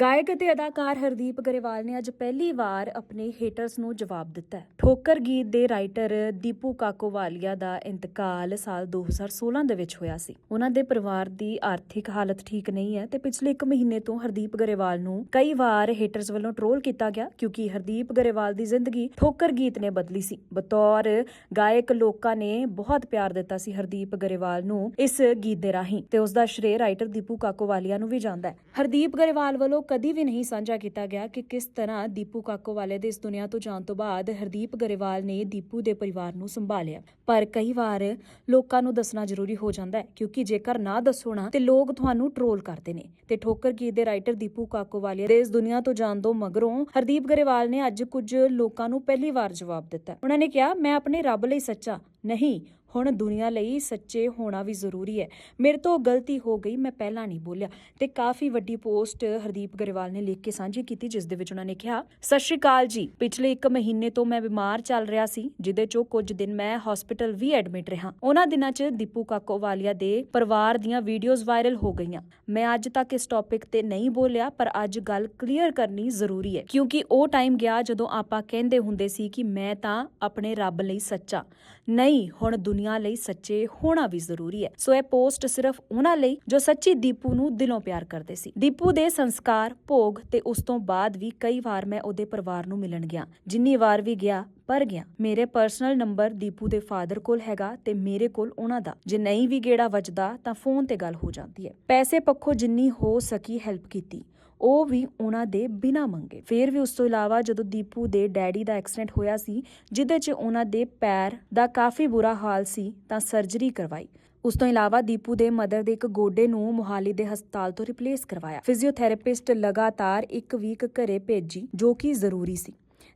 ਗਾਇਕ ਅਤੇ ਅਦਾਕਾਰ ਹਰਦੀਪ ਗਰੇਵਾਲ ਨੇ ਅੱਜ ਪਹਿਲੀ ਵਾਰ ਆਪਣੇ ਹੇਟਰਸ ਨੂੰ ਜਵਾਬ ਦਿੱਤਾ ਹੈ। ਠੋਕਰ ਗੀਤ ਦੇ ਰਾਈਟਰ ਦੀਪੂ ਕਾਕੋਵਾਲੀਆ ਦਾ ਇੰਤਕਾਲ ਸਾਲ 2016 ਦੇ ਵਿੱਚ ਹੋਇਆ ਸੀ। ਉਹਨਾਂ ਦੇ ਪਰਿਵਾਰ ਦੀ ਆਰਥਿਕ ਹਾਲਤ ਠੀਕ ਨਹੀਂ ਹੈ ਤੇ ਪਿਛਲੇ 1 ਮਹੀਨੇ ਤੋਂ ਹਰਦੀਪ ਗਰੇਵਾਲ ਨੂੰ ਕਈ ਵਾਰ ਹੇਟਰਸ ਵੱਲੋਂ ਟ੍ਰੋਲ ਕੀਤਾ ਗਿਆ ਕਿਉਂਕਿ ਹਰਦੀਪ ਗਰੇਵਾਲ ਦੀ ਜ਼ਿੰਦਗੀ ਠੋਕਰ ਗੀਤ ਨੇ ਬਦਲੀ ਸੀ। ਬਤੌਰ ਗਾਇਕ ਲੋਕਾਂ ਨੇ ਬਹੁਤ ਪਿਆਰ ਦਿੱਤਾ ਸੀ ਹਰਦੀਪ ਗਰੇਵਾਲ ਨੂੰ ਇਸ ਗੀਤ ਦੇ ਰਾਹੀਂ ਤੇ ਉਸ ਦਾ ਸ਼੍ਰੇ ਰਾਈਟਰ ਦੀਪੂ ਕਾਕੋਵਾਲੀਆ ਨੂੰ ਵੀ ਜਾਂਦਾ ਹੈ। ਹਰਦੀਪ ਗਰੇਵਾਲ ਵੱਲੋਂ ਕਦੀ ਵੀ ਨਹੀਂ ਸਾਂਝਾ ਕੀਤਾ ਗਿਆ ਕਿ ਕਿਸ ਤਰ੍ਹਾਂ ਦੀਪੂ ਕਾਕੋਵਾਲੇ ਦੇ ਇਸ ਦੁਨੀਆ ਤੋਂ ਜਾਣ ਤੋਂ ਬਾਅਦ ਹਰਦੀਪ ਗਰੇਵਾਲ ਨੇ ਦੀਪੂ ਦੇ ਪਰਿਵਾਰ ਨੂੰ ਸੰਭਾਲਿਆ। ਪਰ ਕਈ ਵਾਰ ਲੋਕਾਂ ਨੂੰ ਦੱਸਣਾ ਜ਼ਰੂਰੀ ਹੋ ਜਾਂਦਾ ਹੈ, ਕਿਉਂਕਿ ਜੇਕਰ ਨਾ ਦੱਸੋ ਨਾ, ਤੇ ਲੋਕ ਤੁਹਾਨੂੰ ਟ੍ਰੋਲ ਕਰਦੇ ਨੇ। ਤੇ ਠੋਕਰ ਗੀਤ ਦੇ ਰਾਈਟਰ ਦੀਪੂ ਕਾਕੋਵਾਲੀਆ ਦੇ ਇਸ ਦੁਨੀਆ ਤੋਂ ਜਾਣ ਤੋਂ ਮਗਰੋਂ ਹਰਦੀਪ ਗਰੇਵਾਲ ਨੇ ਅੱਜ ਕੁਝ ਲੋਕਾਂ ਨੂੰ ਪਹਿਲੀ ਵਾਰ ਜਵਾਬ ਦਿੱਤਾ। ਉਹਨਾਂ ਨੇ ਕਿਹਾ, ਮੈਂ ਆਪਣੇ ਰੱਬ ਲਈ ਸੱਚਾ, ਨਹੀਂ ਹੁਣ ਦੁਨੀਆ ਲਈ ਸੱਚੇ ਹੋਣਾ ਵੀ ਜ਼ਰੂਰੀ ਹੈ। ਮੇਰੇ ਤੋਂ ਗਲਤੀ ਹੋ ਗਈ, ਮੈਂ ਪਹਿਲਾਂ ਨਹੀਂ ਬੋਲਿਆ। ਤੇ ਕਾਫੀ ਵੱਡੀ ਪੋਸਟ ਹਰਦੀਪ ਗਰੇਵਾਲ ਨੇ ਲਿਖ ਕੇ ਸਾਂਝੀ ਕੀਤੀ, ਜਿਸ ਦੇ ਵਿੱਚ ਉਹਨਾਂ ਨੇ ਕਿਹਾ, ਸਤਿ ਸ਼੍ਰੀ ਅਕਾਲ ਜੀ। ਪਿਛਲੇ 1 ਮਹੀਨੇ ਤੋਂ ਮੈਂ ਬਿਮਾਰ ਚੱਲ ਰਿਹਾ ਸੀ ਜਿਦੇ ਚੋਂ ਕੁਝ ਦਿਨ ਮੈਂ ਹਸਪੀਟਲ ਵੀ ਐਡਮਿਟ ਰਿਹਾ। ਉਹਨਾਂ ਦਿਨਾਂ 'ਚ ਦੀਪੂ ਕਾਕੋਵਾਲੀਆ ਦੇ ਪਰਿਵਾਰ ਦੀਆਂ ਵੀਡੀਓਜ਼ ਵਾਇਰਲ ਹੋ ਗਈਆਂ। ਮੈਂ ਅੱਜ ਤੱਕ ਇਸ ਟੌਪਿਕ ਤੇ ਨਹੀਂ ਬੋਲਿਆ, ਪਰ ਅੱਜ ਗੱਲ ਕਲੀਅਰ ਕਰਨੀ ਜ਼ਰੂਰੀ ਹੈ। ਕਿਉਂਕਿ ਉਹ ਟਾਈਮ ਗਿਆ ਜਦੋਂ ਆਪਾਂ ਕਹਿੰਦੇ ਹੁੰਦੇ ਸੀ ਕਿ ਮੈਂ ਤਾਂ ਆਪਣੇ ਰੱਬ ਲਈ ਸੱਚਾ। ਨਹੀਂ, ਹੁਣ ਦੁਨੀਆ ਲਈ ਸੱਚੇ ਹੋਣਾ ਵੀ ਜ਼ਰੂਰੀ ਹੈ। ਸੋ ਇਹ ਪੋਸਟ ਸਿਰਫ ਉਹਨਾਂ ਲਈ ਜੋ ਸੱਚੀ ਦੀਪੂ ਨੂੰ ਦਿਲੋਂ ਪਿਆਰ ਕਰਦੇ ਸੀ। ਦੀਪੂ ਦੇ ਸੰਸਕਾਰ, ਭੋਗ ਤੇ ਉਸ ਤੋਂ ਬਾਅਦ ਵੀ ਕਈ ਵਾਰ ਮੈਂ ਉਹਦੇ ਪਰਿਵਾਰ ਨੂੰ ਮਿਲਣ ਗਿਆ। ਜਿੰਨੀ ਵਾਰ ਵੀ ਗਿਆ ਭਰ ਗਿਆ। ਮੇਰੇ ਪਰਸਨਲ ਨੰਬਰ ਦੀਪੂ ਦੇ ਫਾਦਰ ਕੋਲ ਹੈਗਾ ਤੇ ਮੇਰੇ ਕੋਲ ਉਹਨਾਂ ਦਾ। ਜੇ ਨਹੀਂ ਵੀ ਗੇੜਾ ਵੱਜਦਾ ਤਾਂ ਫੋਨ ਤੇ ਗੱਲ ਹੋ ਜਾਂਦੀ ਹੈ। ਪੈਸੇ ਪੱਖੋਂ ਜਿੰਨੀ ਹੋ ਸਕੀ ਹੈਲਪ ਕੀਤੀ। ਉਹ ਵੀ ਉਹਨਾਂ ਦੇ ਬਿਨਾ ਮੰਗੇ। ਫਿਰ ਵੀ ਉਸ ਤੋਂ ਇਲਾਵਾ ਜਦੋਂ ਦੀਪੂ ਦੇ ਡੈਡੀ ਦਾ ਐਕਸੀਡੈਂਟ ਹੋਇਆ ਸੀ, ਜਿਹਦੇ 'ਚ ਉਹਨਾਂ ਦੇ ਪੈਰ ਦਾ ਕਾਫੀ ਬੁਰਾ ਹਾਲ ਸੀ, ਤਾਂ ਸਰਜਰੀ ਕਰਵਾਈ। ਉਸ ਤੋਂ ਇਲਾਵਾ ਦੀਪੂ ਦੇ ਮਦਰ ਦੇ ਇੱਕ ਗੋਡੇ ਨੂੰ ਮੁਹਾਲੀ ਦੇ ਹਸਪਤਾਲ ਤੋਂ ਰਿਪਲੇਸ ਕਰਵਾਇਆ। ਫਿਜ਼ੀਓਥੈਰੇਪਿਸਟ ਲਗਾਤਾਰ ਇੱਕ ਵੀਕ ਘਰੇ ਭੇਜੀ, ਜੋ ਕਿ ਜ਼ਰੂਰੀ ਸੀ।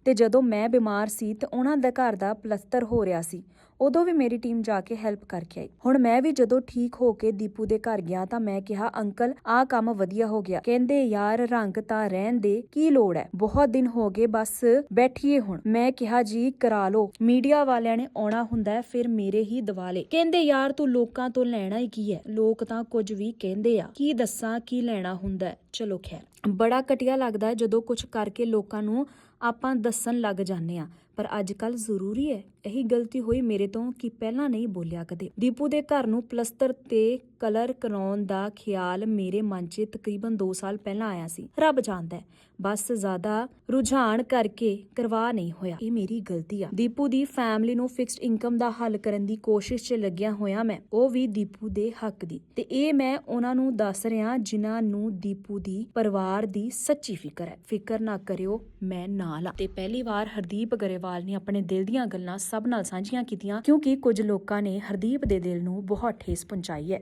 ਤੇ ਜਦੋਂ ਮੈਂ ਬਿਮਾਰ ਸੀ ਤੇ ਉਹਨਾਂ ਦਾ ਘਰ ਦਾ ਪਲਸਤਰ ਹੋ ਰਿਹਾ ਸੀ। ਉਦੋਂ ਵੀ ਮੇਰੀ ਟੀਮ ਜਾ ਕੇ ਹੈਲਪ ਕਰਕੇ ਆਈ। ਹੁਣ ਮੈਂ ਵੀ ਜਦੋਂ ਠੀਕ ਹੋ ਕੇ ਦੀਪੂ ਦੇ ਘਰ ਗਿਆ ਤਾਂ ਮੈਂ ਕਿਹਾ, ਅੰਕਲ, ਆਹ ਕੰਮ ਵਧੀਆ ਹੋ ਗਿਆ। ਕਹਿੰਦੇ, ਯਾਰ, ਰੰਗ ਤਾਂ ਰਹਿਣ ਦੇ, ਕੀ ਲੋੜ ਹੈ? ਬਹੁਤ ਦਿਨ ਹੋ ਗਏ, ਬਸ ਬੈਠੀਏ ਹੁਣ। ਮੈਂ ਕਿਹਾ, ਜੀ, ਕਰਾ ਲਓ। ਮੀਡੀਆ ਵਾਲਿਆਂ ਨੇ ਆਉਣਾ ਹੁੰਦਾ ਫਿਰ ਮੇਰੇ ਹੀ ਦਿਵਾਲੇ। ਕਹਿੰਦੇ, ਯਾਰ, ਤੂੰ ਲੋਕਾਂ ਤੋਂ ਲੈਣਾ ਹੀ ਕੀ ਹੈ? ਲੋਕ ਤਾਂ ਕੁਝ ਵੀ ਕਹਿੰਦੇ ਆ। ਕੀ ਦੱਸਾਂ, ਕੀ ਲੈਣਾ ਹੁੰਦਾ ਚਲੋ ਖੈਰ। ਬੜਾ ਘਟੀਆ ਲੱਗਦਾ ਜਦੋਂ ਕੁਝ ਕਰਕੇ ਲੋਕਾਂ ਨੂੰ ਆਪਾਂ ਦੱਸਣ ਲੱਗ ਜਾਂਦੇ ਆ ਪਰ ਅੱਜ ਕੱਲ ਜ਼ਰੂਰੀ ਹੈ ਇਹੀ ਗਲਤੀ ਹੋਈ ਮੇਰੇ ਤੋਂ ਕਿ ਪਹਿਲਾਂ ਨਹੀਂ ਬੋਲਿਆ ਕਦੇ। ਦੀਪੂ ਦੇ ਘਰ ਨੂੰ ਪਲਸਤਰ ਤੇ ਕਲਰ ਕਰਾਉਣ ਦਾ ਖਿਆਲ ਮੇਰੇ ਮਨ 'ਚ ਤਕਰੀਬਨ 2 ਸਾਲ ਪਹਿਲਾਂ ਆਇਆ ਸੀ। ਰੱਬ ਜਾਣਦਾ ਹੈ, ਬਸ ਜ਼ਿਆਦਾ ਰੁਝਾਨ ਕਰਕੇ ਕਰਵਾ ਨਹੀਂ ਹੋਇਆ। ਇਹ ਮੇਰੀ ਗਲਤੀ ਆ। ਦੀਪੂ ਦੀ ਫੈਮਿਲੀ ਨੂੰ ਫਿਕਸਡ ਇਨਕਮ ਦਾ ਹੱਲ ਕਰਨ ਦੀ ਕੋਸ਼ਿਸ਼ 'ਚ ਲੱਗਿਆ ਹੋਇਆ ਮੈਂ। ਉਹ ਵੀ ਦੀਪੂ ਦੇ ਹੱਕ ਦੀ। ਤੇ ਇਹ ਮੈਂ ਉਹਨਾਂ ਨੂੰ ਦੱਸ ਰਿਹਾ ਜਿਨ੍ਹਾਂ ਨੂੰ ਦੀਪੂ ਦੀ ਪਰਿਵਾਰ ਦੀ ਸੱਚੀ ਫਿਕਰ ਹੈ। ਫਿਕਰ ਨਾ ਕਰਿਓ, ਮੈਂ ਨਾਲ ਆ ਤੇ ਪਹਿਲੀ ਵਾਰ ਹਰਦੀਪ ਗਰੇਵਾਲ ਨੇ ਆਪਣੇ ਦਿਲ ਦੀਆਂ ਗੱਲਾਂ ਸਭ ਨਾਲ ਸਾਂਝੀਆਂ ਕੀਤੀਆਂ ਕਿਉਂਕਿ ਕੁਝ ਲੋਕਾਂ ਨੇ ਹਰਦੀਪ ਦੇ ਦਿਲ ਨੂੰ ਬਹੁਤ ਠੇਸ ਪਹੁੰਚਾਈ ਹੈ।